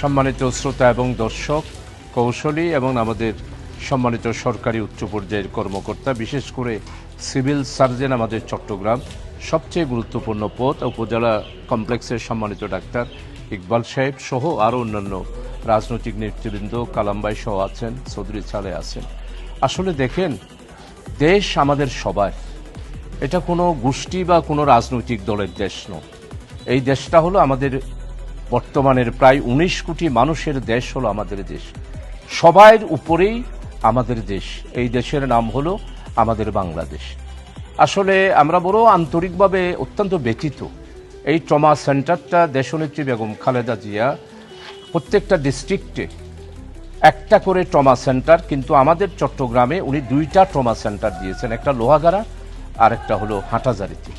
সম্মানিত শ্রোতা এবং দর্শক কৌশলী এবং আমাদের সম্মানিত সরকারি উচ্চ পর্যায়ের কর্মকর্তা, বিশেষ করে সিভিল সার্জন আমাদের চট্টগ্রাম। সবচেয়ে গুরুত্বপূর্ণ পদ উপজেলা কমপ্লেক্সের সম্মানিত ডাক্তার ইকবাল সাহেব সহ আরও অন্যান্য রাজনৈতিক নেতৃবৃন্দ কালাম্বাই সহ আছেন চৌধুরী সালে আছেন। আসলে দেখেন, দেশ আমাদের সবার। এটা কোনো গোষ্ঠী বা কোনো রাজনৈতিক দলের দেশ নয়। এই দেশটা হলো আমাদের বর্তমানের প্রায় উনিশ কোটি মানুষের দেশ হলো আমাদের দেশ। সবার উপরেই আমাদের দেশ। এই দেশের নাম হলো আমাদের বাংলাদেশ। আসলে আমরা বড় আন্তরিকভাবে অত্যন্ত ব্যথিত। এই ট্রমা সেন্টারটা দেশনেত্রী বেগম খালেদা জিয়া প্রত্যেকটা ডিস্ট্রিক্টে একটা করে ট্রমা সেন্টার, কিন্তু আমাদের চট্টগ্রামে উনি দুইটা ট্রমা সেন্টার দিয়েছেন, একটা লোহাগাড়া আর একটা হলো হাঁটাজারিতে।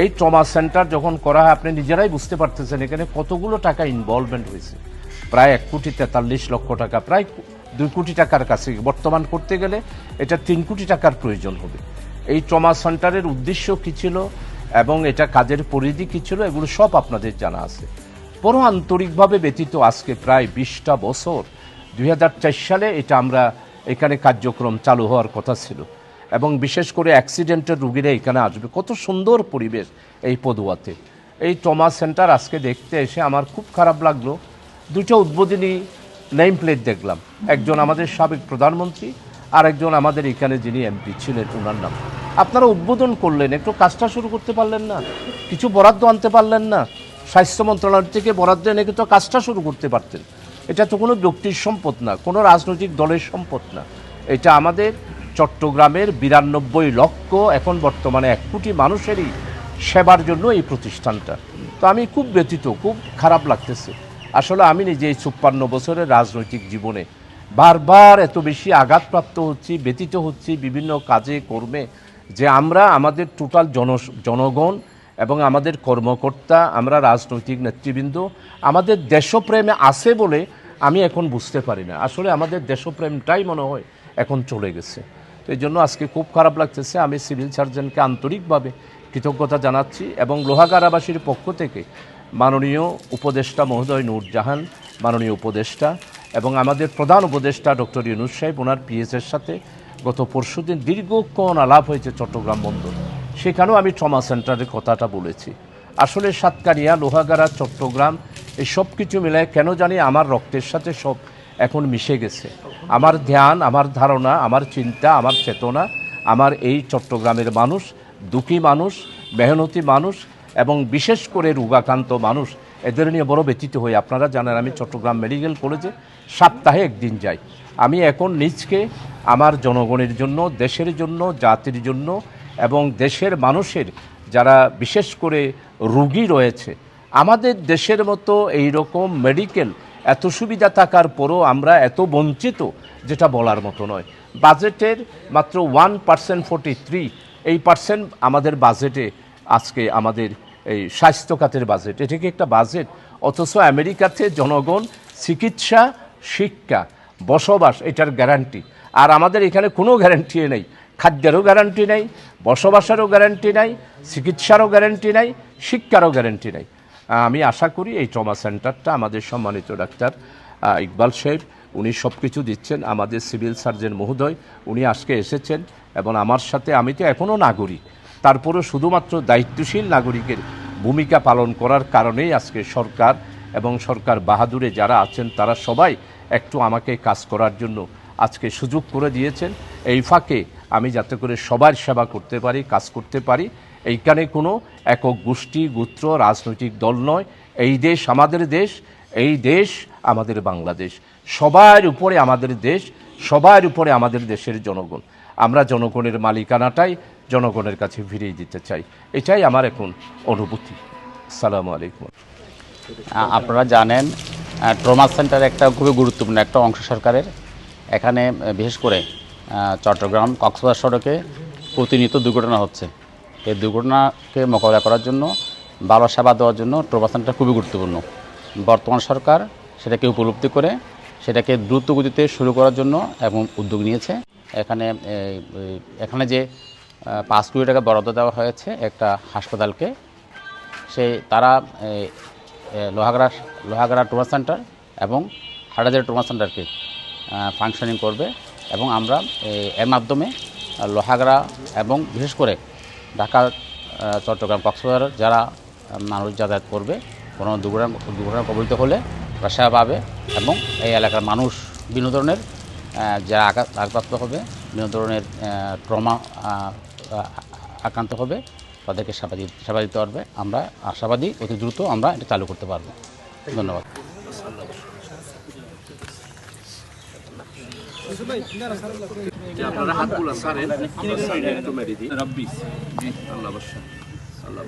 এই ট্রমা সেন্টার যখন করা হয়, আপনি নিজেরাই বুঝতে পারতেছেন এখানে কতগুলো টাকা ইনভলভমেন্ট হয়েছে। প্রায় এক কোটি তেতাল্লিশ লক্ষ টাকা, প্রায় দুই কোটি টাকার কাছে। বর্তমান করতে গেলে এটা তিন কোটি টাকার প্রয়োজন হবে। এই ট্রমা সেন্টারের উদ্দেশ্য কী ছিল এবং এটা কাজের পরিধি কী ছিল এগুলো সব আপনাদের জানা আছে। বড় আন্তরিকভাবে ব্যতীত আজকে প্রায় বিশটা বছর, দুই সালে এটা আমরা এখানে কার্যক্রম চালু হওয়ার কথা ছিল এবং বিশেষ করে অ্যাক্সিডেন্টের রুগীরা এখানে আসবে। কত সুন্দর পরিবেশ এই পদুয়াতে। এই ট্রমা সেন্টার আজকে দেখতে এসে আমার খুব খারাপ লাগল। দুটো উদ্বোধনী নেম প্লেট দেখলাম। একজন আমাদের সাবেক প্রধানমন্ত্রী আর একজন আমাদের এখানে যিনি এমপি ছিলেন ওনার নাম। আপনারা উদ্বোধন করলেন, একটু কাজটা শুরু করতে পারলেন না, কিছু বরাদ্দ আনতে পারলেন না, স্বাস্থ্য মন্ত্রণালয় থেকে বরাদ্দ এনে কিন্তু কাজটা শুরু করতে পারতেন। এটা তো কোনো ব্যক্তির সম্পদ না, কোনো রাজনৈতিক দলের সম্পদ না। এটা আমাদের চট্টগ্রামের বিরানব্বই লক্ষ, এখন বর্তমানে এক কোটি মানুষেরই সেবার জন্য এই প্রতিষ্ঠানটা। তো আমি খুব ব্যথিত, খুব খারাপ লাগতেছে। আসলে আমি নিজে এই চুপ্পান্ন বছরের রাজনৈতিক জীবনে বারবার এত বেশি আঘাতপ্রাপ্ত হচ্ছি ব্যতীত হচ্ছি বিভিন্ন কাজে, কর্মে, যে আমরা আমাদের টোটাল জন, জনগণ এবং আমাদের কর্মকর্তা, আমরা রাজনৈতিক নেতৃবৃন্দ, আমাদের দেশপ্রেমে আছে বলে আমি এখন বুঝতে পারি না। আসলে আমাদের দেশপ্রেমটাই মনে হয় এখন চলে গেছে। তো এই জন্য আজকে খুব খারাপ লাগতেছে। আমি সিভিল সার্জনকে আন্তরিকভাবে কৃতজ্ঞতা জানাচ্ছি এবং লোহাগারাবাসীর পক্ষ থেকে মাননীয় উপদেষ্টা মহোদয় নূরজাহান, মাননীয় উপদেষ্টা এবং আমাদের প্রধান উপদেষ্টা ডক্টর ইউনুস সাহেব, ওনার পিএসের সাথে গত পরশুদিন দীর্ঘক্ষণ আলাপ হয়েছে চট্টগ্রাম বন্দর। সেখানেও আমি ট্রমা সেন্টারের কথাটা বলেছি। আসলে সাতকানিয়া, লোহাগাড়া, চট্টগ্রাম, এই সব কিছু মিলায় কেন জানি আমার রক্তের সাথে সব এখন মিশে গেছে। আমার ধ্যান, আমার ধারণা, আমার চিন্তা, আমার চেতনা, আমার এই চট্টগ্রামের মানুষ, দুঃখী মানুষ, মেহনতি মানুষ এবং বিশেষ করে রোগাক্রান্ত মানুষ, এদের নিয়ে বড় ব্যতীত হই। আপনারা জানেন আমি চট্টগ্রাম মেডিকেল কলেজে সপ্তাহে একদিন যাই। আমি এখন নিজকে আমার জনগণের জন্য, দেশের জন্য, জাতির জন্য এবং দেশের মানুষের যারা বিশেষ করে রুগী রয়েছে, আমাদের দেশের মতো এই রকম মেডিকেল এত সুবিধা থাকার পরও আমরা এত বঞ্চিত, যেটা বলার মতো নয়। বাজেটের মাত্র ওয়ান পার্সেন্ট ফোর্টি থ্রি এই পার্সেন্ট আমাদের বাজেটে আজকে আমাদের এই স্বাস্থ্য খাতের বাজেট এটা কি একটা বাজেট অথচ আমেরিকাতে জনগণ চিকিৎসা, শিক্ষা, বসবাস, এটার গ্যারান্টি আর আমাদের এখানে কোনো গ্যারান্টি নেই। খাদ্যেরও গ্যারান্টি নেই, বসবাসেরও গ্যারান্টি নাই, চিকিৎসারও গ্যারান্টি নাই, শিক্ষারও গ্যারান্টি নাই। আমি আশা করি এই ট্রমা সেন্টারটা আমাদের সম্মানিত ডাক্তার ইকবাল সাহেব উনি সব কিছু দিচ্ছেন, আমাদের সিভিল সার্জন মহোদয়, উনি আজকে এসেছেন এবং আমার সাথে আমি তো এখনও নাগরিক। তারপরেও শুধুমাত্র দায়িত্বশীল নাগরিকের ভূমিকা পালন করার কারণেই আজকে সরকার এবং সরকার বাহাদুরে যারা আছেন, তারা সবাই একটু আমাকে কাজ করার জন্য আজকে সুযোগ করে দিয়েছেন। এই ফাঁকে আমি যাতে করে সবার সেবা করতে পারি, কাজ করতে পারি। এইখানে কোনো একক গোষ্ঠী, গোত্র, রাজনৈতিক দল নয়। এই দেশ আমাদের দেশ, এই দেশ আমাদের বাংলাদেশ। সবার উপরে আমাদের দেশ, সবার উপরে আমাদের দেশের জনগণ। আমরা জনগণের মালিকানাটাই জনগণের কাছে ফিরিয়ে দিতে চাই। এটাই আমার এখন অনুভূতি। সালামু আলাইকুম। আপনারা জানেন ট্রমা সেন্টার একটা খুবই গুরুত্বপূর্ণ একটা অংশ সরকারের। এখানে বিশেষ করে চট্টগ্রাম, কক্সবাজার সড়কে প্রতিনিয়ত দুর্ঘটনা হচ্ছে। এই দুর্ঘটনাকে মোকাবিলা করার জন্য ভালো সেবা দেওয়ার জন্য ট্রমা সেন্টার খুবই গুরুত্বপূর্ণ। বর্তমান সরকার সেটাকে উপলব্ধি করে সেটাকে দ্রুত গতিতে শুরু করার জন্য এবং উদ্যোগ নিয়েছে। এখানে এখানে যে পাঁচ কোটি টাকা বরাদ্দ দেওয়া হয়েছে একটা হাসপাতালকে, সে, তারা লোহাগড়া লোহাগড়া ট্রমা সেন্টার এবং হাটাজারি ট্রমা সেন্টারকে ফাংশনিং করবে এবং আমরা এর মাধ্যমে লোহাগড়া এবং বিশেষ করে ঢাকা চট্টগ্রাম, কক্সবাজার যারা মানুষ যাতায়াত করবে, কোনো দুর্ঘটনা দুর্ঘটনা কবলিত হলে সেবা পাবে এবং এই এলাকার মানুষ বিভিন্ন ধরনের যারা আঘাত আঘাতপ্রাপ্ত হবে বিভিন্ন ধরনের ট্রমা আক্রান্ত হবে, তাদেরকে সেবা দিতে সেবা দিতে পারবে। আমরা আশাবাদী, অতি দ্রুত আমরা এটা চালু করতে পারব। ধন্যবাদ। আপনারা হাতগুলো সারেন আল্লাহ আল্লাহ